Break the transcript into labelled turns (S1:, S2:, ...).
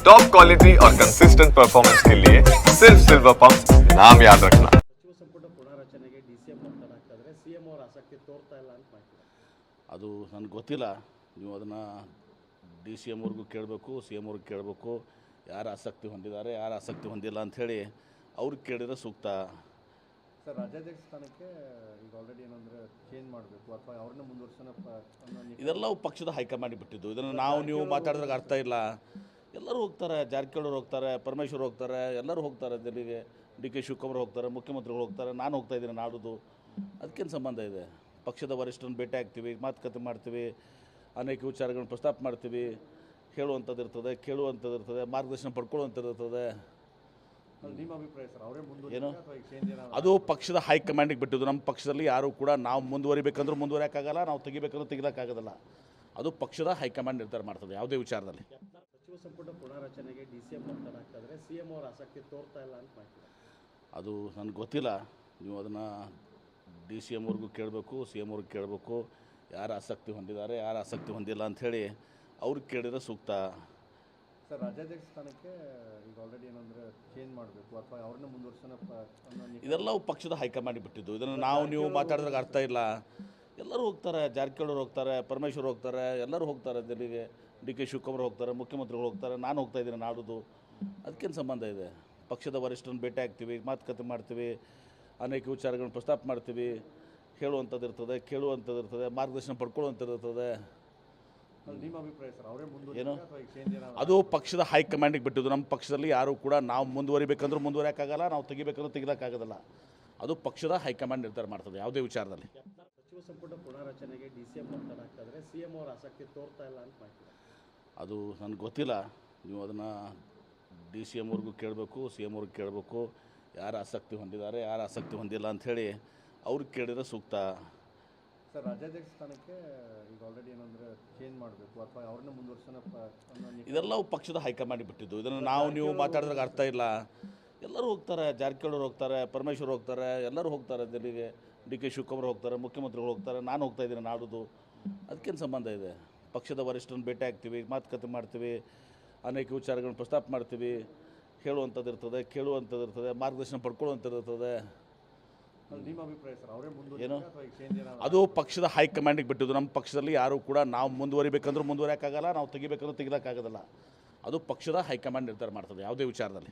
S1: Top quality और consistent performance के लिए सिर्फ सिल्वर पंप नाम याद रखना
S2: ಸಚಿವ ಸಂಪುಟ ಪುನಾರಚನೆಗೆ ಡಿ ಸಿ ಎಂ ಒತ್ತಡ ಹಾಕಿದ್ರೆ ಸಿ ಎಂ ಅವ್ರ ಆಸಕ್ತಿ ತೋರ್ತಾ ಇಲ್ಲ ಅಂತ ಮಾಡ್ತಾರೆ
S3: ಅದು ನನಗೆ ಗೊತ್ತಿಲ್ಲ ನೀವು ಅದನ್ನು ಡಿ ಸಿ ಎಮ್ ಅವ್ರಿಗೂ ಕೇಳಬೇಕು ಸಿ ಎಮ್ ಅವ್ರಿಗೆ ಕೇಳಬೇಕು ಯಾರು ಆಸಕ್ತಿ ಹೊಂದಿದ್ದಾರೆ ಯಾರು ಆಸಕ್ತಿ ಹೊಂದಿಲ್ಲ ಅಂಥೇಳಿ ಅವ್ರಿಗೆ ಕೇಳಿದ್ರೆ ಸೂಕ್ತ
S2: ಸರ್ ರಾಜ್ಯಾಧ್ಯಕ್ಷ ಸ್ಥಾನಕ್ಕೆ ಈಗ ಆಲ್ರೆಡಿ ಏನಂದ್ರೆ ಚೇಂಜ್ ಮಾಡಬೇಕು ಅಥವಾ ಅವ್ರನ್ನ ಮುಂದುವರ್ಸೋಣ
S3: ಇದೆಲ್ಲವೂ ಪಕ್ಷದ ಹೈಕಮಾಂಡ್ ಬಿಟ್ಟಿದ್ದು ಇದನ್ನು ನಾವು ನೀವು ಮಾತಾಡಿದಾಗ ಅರ್ಥ ಇಲ್ಲ ಎಲ್ಲರೂ ಹೋಗ್ತಾರೆ ಜಾರಕಿಹೊಳಿ ಹೋಗ್ತಾರೆ ಪರಮೇಶ್ವರ್ ಹೋಗ್ತಾರೆ ಎಲ್ಲರೂ ಹೋಗ್ತಾರೆ ದಿಲ್ಲಿಗೆ. ಡಿ ಕೆ ಶಿವಕುಮಾರ್ ಹೋಗ್ತಾರೆ ಮುಖ್ಯಮಂತ್ರಿಗಳು ಹೋಗ್ತಾರೆ ನಾನು ಹೋಗ್ತಾ ಇದ್ದೀನಿ ನಾಡೋದು. ಅದಕ್ಕೇನು ಸಂಬಂಧ ಇದೆ? ಪಕ್ಷದ ವರಿಷ್ಠರನ್ನ ಭೇಟಿ ಆಗ್ತೀವಿ ಮಾತುಕತೆ ಮಾಡ್ತೀವಿ ಅನೇಕ ವಿಚಾರಗಳನ್ನ ಪ್ರಸ್ತಾಪ ಮಾಡ್ತೀವಿ. ಹೇಳುವಂಥದ್ದು ಇರ್ತದೆ ಕೇಳುವಂಥದ್ದು ಇರ್ತದೆ ಮಾರ್ಗದರ್ಶನ ಪಡ್ಕೊಳ್ಳುವಂಥದ್ದು ಇರ್ತದೆ.
S2: ನಿಮ್ಮ ಅಭಿಪ್ರಾಯ ಸರ್ ಅವರೇ
S3: ಏನೋ? ಅದು ಪಕ್ಷದ ಹೈಕಮಾಂಡಿಗೆ ಬಿಟ್ಟಿದ್ದು. ನಮ್ಮ ಪಕ್ಷದಲ್ಲಿ ಯಾರು ಕೂಡ ನಾವು ಮುಂದುವರಿಬೇಕಂದ್ರೂ ಮುಂದುವರಿಯೋಕ್ಕಾಗಲ್ಲ ನಾವು ತೆಗಿಬೇಕಂದ್ರೂ ತೆಗಿಯೋಕ್ಕಾಗೋದಿಲ್ಲ ಅದು ಪಕ್ಷದ ಹೈಕಮಾಂಡ್ ನಿರ್ಧಾರ ಮಾಡ್ತದೆ ಯಾವುದೇ ವಿಚಾರದಲ್ಲಿ.
S2: ಸಚಿವ ಸಂಪುಟ ಪುನಾರಚನೆಗೆ ಡಿ ಸಿ ಎಂ ಒತ್ತಡ ಹಾಕಿದ್ರೆ ಸಿ ಎಂ ಅವ್ರ ಆಸಕ್ತಿ ತೋರ್ತಾ ಇಲ್ಲ ಅಂತ ಮಾಡ್ತೀರಾ
S3: ಅದು ನನಗೆ ಗೊತ್ತಿಲ್ಲ. ನೀವು ಅದನ್ನು ಡಿ ಸಿ ಎಂ ಅವ್ರಿಗೂ ಕೇಳಬೇಕು ಸಿ ಎಂ ಅವ್ರಿಗೆ ಕೇಳಬೇಕು. ಯಾರು ಆಸಕ್ತಿ ಹೊಂದಿದ್ದಾರೆ ಯಾರು ಆಸಕ್ತಿ ಹೊಂದಿಲ್ಲ ಅಂಥೇಳಿ ಅವ್ರಿಗೆ ಕೇಳಿದ್ರೆ ಸೂಕ್ತ.
S2: ಸರ್ ರಾಜ್ಯಾಧ್ಯಕ್ಷ ಸ್ಥಾನಕ್ಕೆ ಈಗ ಆಲ್ರೆಡಿ ಏನಂದ್ರೆ ಚೇಂಜ್ ಮಾಡಬೇಕು ಅಥವಾ ಅವ್ರನ್ನ ಮುಂದುವರ್ಸೋಣ
S3: ಇದೆಲ್ಲವೂ ಪಕ್ಷದ ಹೈಕಮಾಂಡ್ ಬಿಟ್ಟಿದ್ದು. ಇದನ್ನು ನಾವು ನೀವು ಮಾತಾಡಿದಾಗ ಅರ್ಥ ಇಲ್ಲ. ಎಲ್ಲರೂ ಹೋಗ್ತಾರೆ ಜಾರಕಿಹೊಳಿ ಹೋಗ್ತಾರೆ ಪರಮೇಶ್ವರ್ ಹೋಗ್ತಾರೆ ಎಲ್ಲರೂ ಹೋಗ್ತಾರೆ ದಿಲ್ಲಿಗೆ ಡಿ ಕೆ ಶಿವಕುಮಾರ್ ಹೋಗ್ತಾರೆ ಮುಖ್ಯಮಂತ್ರಿಗಳು ಹೋಗ್ತಾರೆ ನಾನು ಹೋಗ್ತಾ ಇದ್ದೀನಿ ನಾಡುದು. ಅದಕ್ಕೇನು ಸಂಬಂಧ ಇದೆ? ಪಕ್ಷದ ವರಿಷ್ಠರನ್ನ ಭೇಟಿ ಆಗ್ತೀವಿ ಮಾತುಕತೆ ಮಾಡ್ತೀವಿ ಅನೇಕ ವಿಚಾರಗಳನ್ನ ಪ್ರಸ್ತಾಪ ಮಾಡ್ತೀವಿ. ಹೇಳುವಂಥದ್ದು ಇರ್ತದೆ ಕೇಳುವಂಥದ್ದು ಇರ್ತದೆ ಮಾರ್ಗದರ್ಶನ ಪಡ್ಕೊಳ್ಳುವಂಥದ್ದು ಇರ್ತದೆ. ಏನೋ? ಅದು ಪಕ್ಷದ ಹೈಕಮಾಂಡಿಗೆ ಬಿಟ್ಟಿದ್ದು. ನಮ್ಮ ಪಕ್ಷದಲ್ಲಿ ಯಾರು ಕೂಡ ನಾವು ಮುಂದುವರಿಬೇಕಂದ್ರೂ ಮುಂದುವರಿಯೋಕ್ಕಾಗಲ್ಲ ನಾವು ತೆಗಿಬೇಕಂದ್ರೂ ತೆಗಿಯೋಕ್ಕಾಗೋದಿಲ್ಲ ಅದು ಪಕ್ಷದ ಹೈಕಮಾಂಡ್ ನಿರ್ಧಾರ ಮಾಡ್ತದೆ ಯಾವುದೇ ವಿಚಾರದಲ್ಲಿ.
S2: ಸಚಿವ ಸಂಪುಟ ಪುನಾರಚನೆಗೆ ಡಿ ಸಿ ಎಂ ಒತ್ತಡ ಹಾಕಿದ್ರೆ ಸಿ ಎಂ ಅವ್ರ ಆಸಕ್ತಿ ತೋರ್ತಾ ಇಲ್ಲ ಅಂತ ಮಾಡ್ತಾರೆ
S3: ಅದು ನನಗೆ ಗೊತ್ತಿಲ್ಲ. ನೀವು ಅದನ್ನು ಡಿ ಸಿ ಎಂ ಅವ್ರಿಗೂ ಕೇಳಬೇಕು ಸಿ ಎಂ ಅವ್ರಿಗೆ ಕೇಳಬೇಕು. ಯಾರು ಆಸಕ್ತಿ ಹೊಂದಿದ್ದಾರೆ ಯಾರು ಆಸಕ್ತಿ ಹೊಂದಿಲ್ಲ ಅಂಥೇಳಿ ಅವ್ರಿಗೆ ಕೇಳಿದರೆ ಸೂಕ್ತ.
S2: ಸರ್ ರಾಜ್ಯಾಧ್ಯಕ್ಷ ಸ್ಥಾನಕ್ಕೆ ಈಗ ಆಲ್ರೆಡಿ ಏನಂದ್ರೆ ಚೇಂಜ್ ಮಾಡಬೇಕು ಅಥವಾ ಅವ್ರನ್ನ ಮುಂದುವರ್ಸೋಣ
S3: ಇದೆಲ್ಲ ಪಕ್ಷದ ಹೈಕಮಾಂಡ್ ಬಿಟ್ಟಿದ್ದು. ಇದನ್ನು ನಾವು ನೀವು ಮಾತಾಡಿದಾಗ ಅರ್ಥ ಇಲ್ಲ. ಎಲ್ಲರೂ ಹೋಗ್ತಾರೆ ಜಾರಕಿಹೊಳಿ ಹೋಗ್ತಾರೆ ಪರಮೇಶ್ವರ್ ಹೋಗ್ತಾರೆ ಎಲ್ಲರೂ ಹೋಗ್ತಾರೆ ದಿಲ್ಲಿಗೆ. ಡಿ ಕೆ ಶಿವಕುಮಾರ್ ಹೋಗ್ತಾರೆ ಮುಖ್ಯಮಂತ್ರಿಗಳು ಹೋಗ್ತಾರೆ ನಾನು ಹೋಗ್ತಾ ಇದ್ದೀನಿ ನಾಡೋದು. ಅದಕ್ಕೇನು ಸಂಬಂಧ ಇದೆ? ಪಕ್ಷದ ವರಿಷ್ಠರನ್ನು ಭೇಟಿ ಆಗ್ತೀವಿ ಮಾತುಕತೆ ಮಾಡ್ತೀವಿ ಅನೇಕ ವಿಚಾರಗಳನ್ನ ಪ್ರಸ್ತಾಪ ಮಾಡ್ತೀವಿ. ಹೇಳುವಂಥದ್ದು ಇರ್ತದೆ ಕೇಳುವಂಥದ್ದು ಇರ್ತದೆ ಮಾರ್ಗದರ್ಶನ ಪಡ್ಕೊಳ್ಳುವಂಥದ್ದು ಇರ್ತದೆ.
S2: ಏನೋ?
S3: ಅದು ಪಕ್ಷದ ಹೈಕಮಾಂಡಿಗೆ ಬಿಟ್ಟಿದ್ದು. ನಮ್ಮ ಪಕ್ಷದಲ್ಲಿ ಯಾರು ಕೂಡ ನಾವು ಮುಂದುವರಿಬೇಕಂದ್ರೂ ಮುಂದುವರಿಯೋಕ್ಕಾಗಲ್ಲ ನಾವು ತೆಗಿಬೇಕಂದ್ರೂ ತೆಗಿಯೋಕ್ಕಾಗೋದಿಲ್ಲ ಅದು ಪಕ್ಷದ ಹೈಕಮಾಂಡ್ ನಿರ್ಧಾರ ಮಾಡ್ತದೆ ಯಾವುದೇ ವಿಚಾರದಲ್ಲಿ.